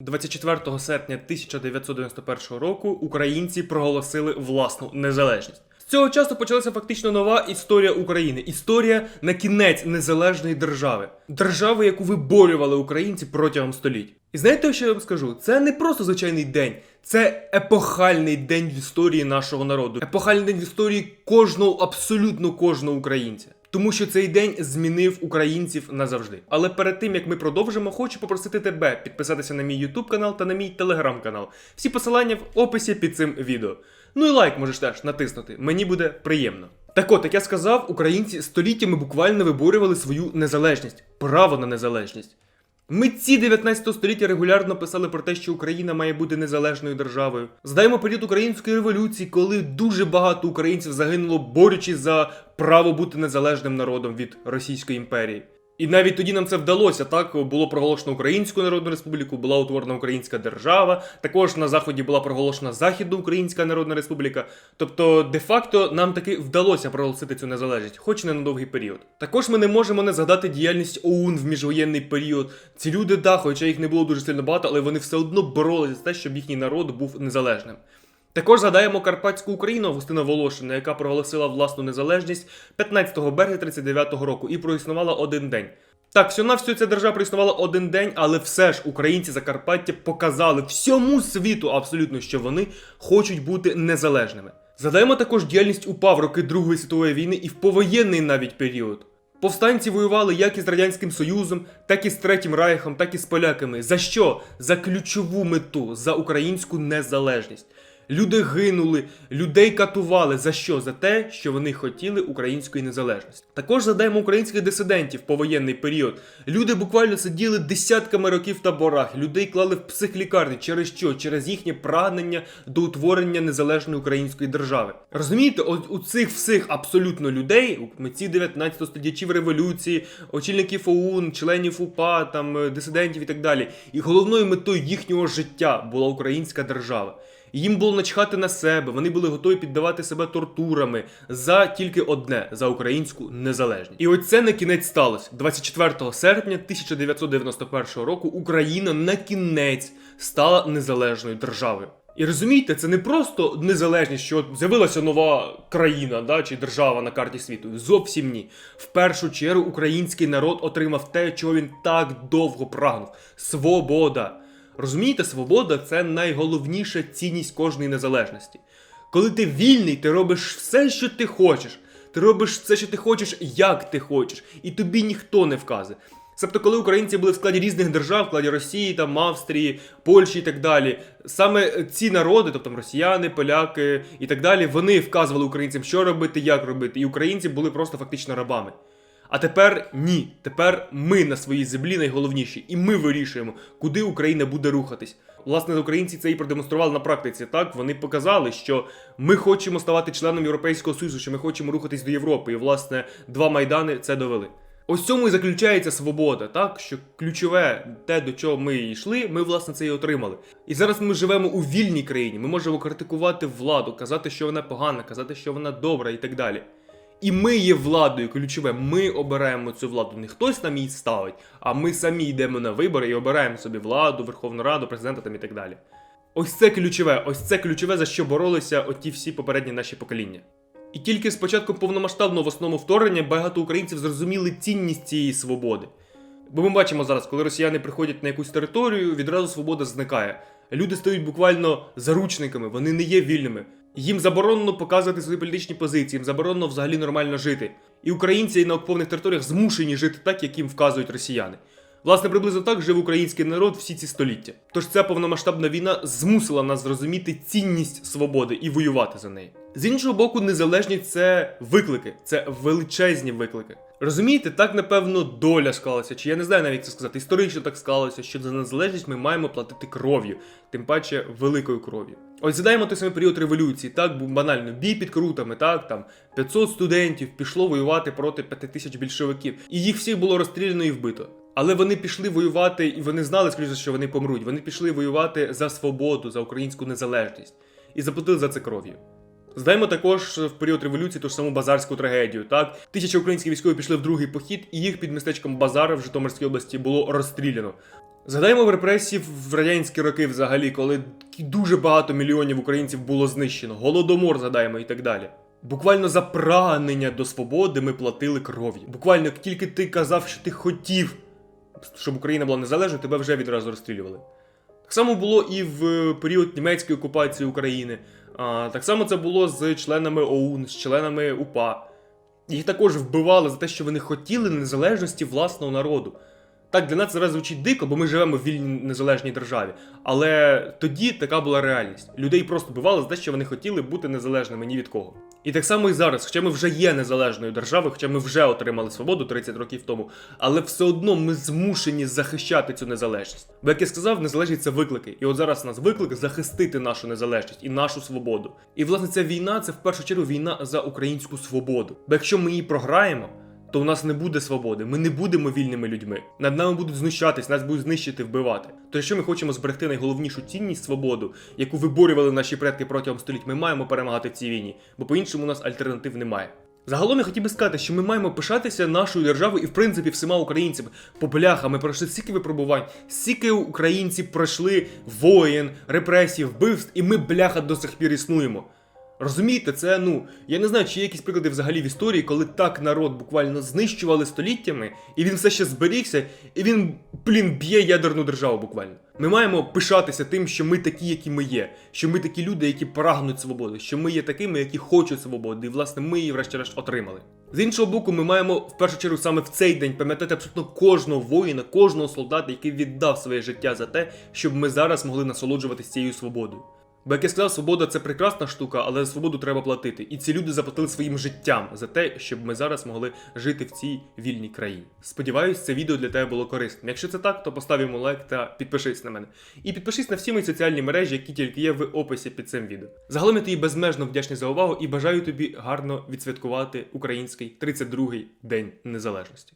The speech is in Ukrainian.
24 серпня 1991 року українці проголосили власну незалежність. З цього часу почалася фактично нова історія України. Історія на кінець незалежної держави. Держави, яку виборювали українці протягом століть. І знаєте, що я вам скажу? Це не просто звичайний день, це епохальний день в історії нашого народу. Епохальний день в історії кожного, абсолютно кожного українця. Тому що цей день змінив українців назавжди. Але перед тим як ми продовжимо, хочу попросити тебе підписатися на мій YouTube канал та на мій телеграм канал. Всі посилання в описі під цим відео. Ну і лайк можеш теж натиснути. Мені буде приємно. Так от, як я сказав, українці століттями буквально виборювали свою незалежність, право на незалежність. Митці 19 століття регулярно писали про те, що Україна має бути незалежною державою. Здаємо період української революції, коли дуже багато українців загинуло, борючись за право бути незалежним народом від Російської імперії. І навіть тоді нам це вдалося. Так було проголошено Українську Народну Республіку, була утворена Українська держава. Також на заході була проголошена Західноукраїнська Народна Республіка. Тобто, де-факто нам таки вдалося проголосити цю незалежність, хоч не на довгий період. Також ми не можемо не згадати діяльність ОУН в міжвоєнний період. Ці люди, да, хоча їх не було дуже сильно багато, але вони все одно боролися за те, щоб їхній народ був незалежним. Також згадаємо Карпатську Україну Августина Волошина, яка проголосила власну незалежність 15 березня 39-го року і проіснувала один день. Так, всього на всю ця держава проіснувала один день, але все ж українці Закарпаття показали всьому світу абсолютно, що вони хочуть бути незалежними. Згадаємо також діяльність УПА в роки Другої світової війни і в повоєнний навіть період. Повстанці воювали як із Радянським Союзом, так і з Третім Райхом, так і з поляками. За що? За ключову мету, за українську незалежність. Люди гинули, людей катували. За що? За те, що вони хотіли української незалежності. Також задаємо українських дисидентів повоєнний період. Люди буквально сиділи десятками років в таборах, людей клали в психлікарні. Через що? Через їхнє прагнення до утворення незалежної української держави. Розумієте, от у цих всіх абсолютно людей, митців 19 століттячів революції, очільників ОУН, членів УПА, там е, дисидентів і так далі. І головною метою їхнього життя була українська держава. Їм було начхати на себе, вони були готові піддавати себе тортурами за тільки одне за українську незалежність. І ось це на кінець сталося. 24 серпня 1991 року Україна на кінець стала незалежною державою. І розумієте, це не просто незалежність, що з'явилася нова країна да, чи держава на карті світу. Зовсім ні. В першу чергу український народ отримав те, чого він так довго прагнув: свобода. Розумієте, свобода це найголовніша цінність кожної незалежності. Коли ти вільний, ти робиш все, що ти хочеш. Ти робиш все, що ти хочеш, як ти хочеш, і тобі ніхто не вказує. Себто, коли українці були в складі різних держав, в складі Росії, там, Австрії, Польщі і так далі, саме ці народи, тобто росіяни, поляки і так далі, вони вказували українцям, що робити, як робити, і українці були просто фактично рабами. А тепер ні. Тепер ми на своїй землі найголовніші, і ми вирішуємо, куди Україна буде рухатись. Власне, українці це і продемонстрували на практиці. Так вони показали, що ми хочемо ставати членом Європейського Союзу, що ми хочемо рухатись до Європи. І власне два майдани це довели. Ось цьому і заключається свобода, так що ключове, те, до чого ми йшли, ми власне це і отримали. І зараз ми живемо у вільній країні. Ми можемо критикувати владу, казати, що вона погана, казати, що вона добра і так далі. І ми є владою ключове. Ми обираємо цю владу. Не хтось нам її ставить, а ми самі йдемо на вибори і обираємо собі владу, Верховну Раду, президента там і так далі. Ось це ключове, ось це ключове, за що боролися оті всі попередні наші покоління. І тільки з початком повномасштабного в вторгнення багато українців зрозуміли цінність цієї свободи. Бо ми бачимо зараз, коли росіяни приходять на якусь територію, відразу свобода зникає. Люди стають буквально заручниками, вони не є вільними. Їм заборонено показувати свої політичні позиції, їм заборонено взагалі нормально жити. І українці на окупованих територіях змушені жити так, як їм вказують росіяни. Власне, приблизно так жив український народ всі ці століття. Тож ця повномасштабна війна змусила нас зрозуміти цінність свободи і воювати за неї. З іншого боку, незалежність це виклики, це величезні виклики. Розумієте, так напевно доля склалася, чи я не знаю навіть це сказати. Історично так склалося, що за незалежність ми маємо платити кров'ю, тим паче великою кров'ю. Ось згадаємо той самий період революції, так банально бій під крутами, так там 500 студентів пішло воювати проти 5000 більшовиків, і їх всіх було розстріляно і вбито. Але вони пішли воювати, і вони знали, скоріше, що вони помруть. Вони пішли воювати за свободу, за українську незалежність і заплатили за це кров'ю. Здаємо також в період революції ту ж саму базарську трагедію. Так, тисячі українських військові пішли в другий похід, і їх під містечком Базара в Житомирській області було розстріляно. Згадаємо в репресії в радянські роки взагалі, коли дуже багато мільйонів українців було знищено, голодомор згадаємо і так далі. Буквально за прагнення до свободи ми платили кров'ю. Буквально тільки ти казав, що ти хотів, щоб Україна була незалежною, тебе вже відразу розстрілювали. Так само було і в період німецької окупації України. Так само це було з членами ОУН, з членами УПА. Їх також вбивали за те, що вони хотіли незалежності власного народу. Так, для нас зараз звучить дико, бо ми живемо в вільній незалежній державі. Але тоді така була реальність. Людей просто вбивали за те, що вони хотіли бути незалежними ні від кого. І так само і зараз, хоча ми вже є незалежною державою, хоча ми вже отримали свободу 30 років тому, але все одно ми змушені захищати цю незалежність. Бо як я сказав, незалежність це виклики. І от зараз у нас виклик захистити нашу незалежність і нашу свободу. І власне ця війна це в першу чергу війна за українську свободу. Бо якщо ми її програємо, то у нас не буде свободи, ми не будемо вільними людьми. Над нами будуть знущатись, нас будуть знищити, вбивати. То якщо ми хочемо зберегти найголовнішу цінність свободу, яку виборювали наші предки протягом століть, ми маємо перемагати в цій війні, бо по-іншому у нас альтернатив немає. Загалом я хотів би сказати, що ми маємо пишатися нашою державою і, в принципі, всіма українцями. По бляха, ми пройшли стільки випробувань, стільки українці пройшли воєн, репресій, вбивств, і ми, бляха, до сих пір існуємо. Розумієте, це ну я не знаю, чи є якісь приклади взагалі в історії, коли так народ буквально знищували століттями, і він все ще зберігся, і він, блін, б'є ядерну державу буквально. Ми маємо пишатися тим, що ми такі, які ми є, що ми такі люди, які прагнуть свободи, що ми є такими, які хочуть свободи, і власне ми її врешті-решт отримали. З іншого боку, ми маємо в першу чергу саме в цей день пам'ятати абсолютно кожного воїна, кожного солдата, який віддав своє життя за те, щоб ми зараз могли насолоджуватися цією свободою. Бо як я сказав, свобода це прекрасна штука, але за свободу треба платити. І ці люди заплатили своїм життям за те, щоб ми зараз могли жити в цій вільній країні. Сподіваюсь, це відео для тебе було корисним. Якщо це так, то постав йому лайк та підпишись на мене. І підпишись на всі мої соціальні мережі, які тільки є в описі під цим відео. Загалом я тобі безмежно вдячний за увагу і бажаю тобі гарно відсвяткувати український 32-й день незалежності.